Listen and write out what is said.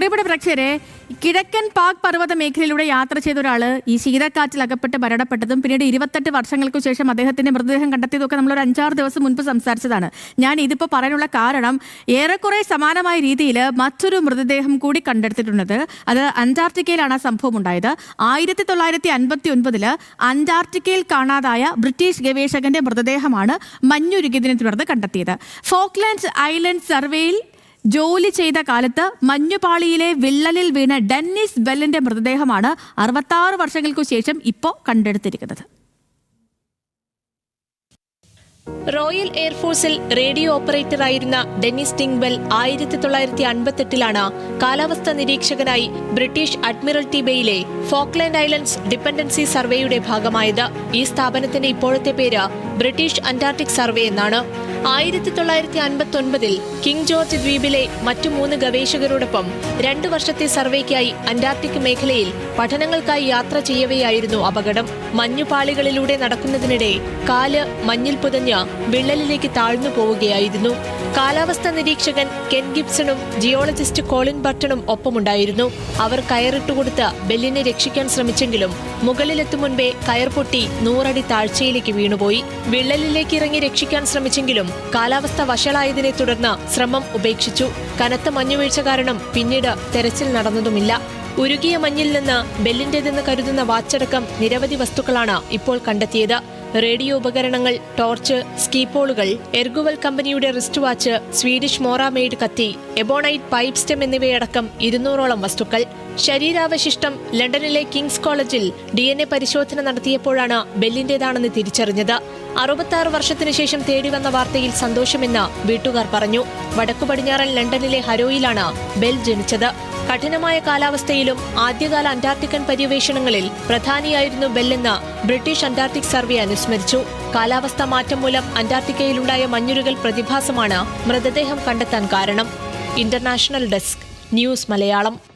പ്രിയപ്പെട്ട പ്രേക്ഷകരെ കിഴക്കൻ പാക് പർവത മേഖലയിലൂടെ യാത്ര ചെയ്ത ഒരാൾ ഈ ശീതക്കാറ്റിൽ അകപ്പെട്ട് മരണപ്പെട്ടതും പിന്നീട് ഇരുപത്തെട്ട് വർഷങ്ങൾക്ക് ശേഷം അദ്ദേഹത്തിന്റെ മൃതദേഹം കണ്ടെത്തിയതൊക്കെ നമ്മൾ ഒരു അഞ്ചാറ് ദിവസം മുൻപ് സംസാരിച്ചതാണ്. ഞാൻ ഇതിപ്പോൾ പറയാനുള്ള കാരണം ഏറെക്കുറെ സമാനമായ രീതിയിൽ മറ്റൊരു മൃതദേഹം കൂടി കണ്ടെടുത്തിട്ടുള്ളത്. അത് അന്റാർട്ടിക്കയിലാണ് ആ സംഭവം ഉണ്ടായത്. ആയിരത്തി തൊള്ളായിരത്തി അൻപത്തി അന്റാർട്ടിക്കയിൽ കാണാതായ ബ്രിട്ടീഷ് ഗവേഷകന്റെ മൃതദേഹമാണ് മഞ്ഞുരുകിയതിനെ തുടർന്ന് കണ്ടെത്തിയത്. ഫോക്ലാൻഡ് ഐലൻഡ് സർവേയിൽ ജോലി ചെയ്ത കാലത്ത് മഞ്ഞുപാളിയിലെ വിള്ളലിൽ വീണ ഡെന്നിസ് ബെല്ലിന്റെ മൃതദേഹമാണ് അറുപത്താറ് വർഷങ്ങൾക്കു ശേഷം ഇപ്പോൾ കണ്ടെടുത്തിരിക്കുന്നത്. റോയൽ എയർഫോഴ്സിൽ റേഡിയോ ഓപ്പറേറ്ററായിരുന്ന ഡെന്നിസ് ടിങ്ബെൽ ആയിരത്തി തൊള്ളായിരത്തി അൻപത്തെട്ടിലാണ് കാലാവസ്ഥാ നിരീക്ഷകനായി ബ്രിട്ടീഷ് അഡ്മിറൽറ്റി ബേയിലെ ഫോക്ലാൻഡ് ഐലൻഡ്സ് ഡിപെൻഡൻസി സർവേയുടെ ഭാഗമായത് ഈ സ്ഥാപനത്തിന്റെ ഇപ്പോഴത്തെ പേര് ബ്രിട്ടീഷ് അന്റാർട്ടിക് സർവേ എന്നാണ്. ആയിരത്തി തൊള്ളായിരത്തി അൻപത്തി ഒൻപതിൽ കിങ് ജോർജ് ദ്വീപിലെ മറ്റു മൂന്ന് ഗവേഷകരോടൊപ്പം രണ്ടു വർഷത്തെ സർവേക്കായി അന്റാർട്ടിക് മേഖലയിൽ പഠനങ്ങൾക്കായി യാത്ര ചെയ്യവെയായിരുന്നു അപകടം. മഞ്ഞുപാളികളിലൂടെ നടക്കുന്നതിനിടെ കാൽ മഞ്ഞിൽ പുതഞ്ഞ് വിള്ളലിലേക്ക് താഴ്ന്നു പോവുകയായിരുന്നു. കാലാവസ്ഥ നിരീക്ഷകൻ കെൻ ഗിബ്സണും ജിയോളജിസ്റ്റ് കോളിൻ ബട്ടണും ഒപ്പമുണ്ടായിരുന്നു. അവർ കയറിട്ടുകൊടുത്ത് ബെല്ലിനെ രക്ഷിക്കാൻ ശ്രമിച്ചെങ്കിലും മുകളിലെത്തും മുൻപേ കയർ പൊട്ടി നൂറടി താഴ്ചയിലേക്ക് വീണുപോയി. വിള്ളലിലേക്ക് ഇറങ്ങി രക്ഷിക്കാൻ ശ്രമിച്ചെങ്കിലും കാലാവസ്ഥ വഷളായതിനെ തുടർന്ന് ശ്രമം ഉപേക്ഷിച്ചു. കനത്ത മഞ്ഞുവീഴ്ച കാരണം പിന്നീട് തെരച്ചിൽ നടന്നതുമില്ല. ഉരുകിയ മഞ്ഞിൽ നിന്ന് ബെല്ലിന്റേതെന്ന് കരുതുന്ന വാച്ചടക്കം നിരവധി വസ്തുക്കളാണ് ഇപ്പോൾ കണ്ടെത്തിയത്. റേഡിയോ ഉപകരണങ്ങൾ ടോർച്ച് സ്കീപോളുകൾ എർഗുവൽ കമ്പനിയുടെ റിസ്റ്റ് വാച്ച് സ്വീഡിഷ് മോറാമെയ്ഡ് കത്തി എബോണൈറ്റ് പൈപ്പ് സ്റ്റെം എന്നിവയടക്കം ഇരുന്നൂറോളം വസ്തുക്കൾ. ശരീരാവശിഷ്ടം ലണ്ടനിലെ കിങ്സ് കോളേജിൽ ഡി എൻ എ പരിശോധന നടത്തിയപ്പോഴാണ് ബെല്ലിന്റേതാണെന്ന് തിരിച്ചറിഞ്ഞത്. അറുപത്താറ് വർഷത്തിനു ശേഷം തേടിവന്ന വാർത്തയിൽ സന്തോഷമെന്ന് വീട്ടുകാർ പറഞ്ഞു. വടക്കു പടിഞ്ഞാറൻ ലണ്ടനിലെ ഹരോയിലാണ് ബെൽ ജനിച്ചത്. കഠിനമായ കാലാവസ്ഥയിലും ആദ്യകാല അന്റാർട്ടിക്കൻ പര്യവേഷണങ്ങളിൽ പ്രധാനിയായിരുന്നു ബെല്ലെന്ന് ബ്രിട്ടീഷ് അന്റാർട്ടിക് സർവേ അനുസ്മരിച്ചു. കാലാവസ്ഥാ മാറ്റം മൂലം അന്റാർട്ടിക്കയിലുണ്ടായ മഞ്ഞുരുകൽ പ്രതിഭാസമാണ് മൃതദേഹം കണ്ടെത്താൻ കാരണം. International desk news Malayalam.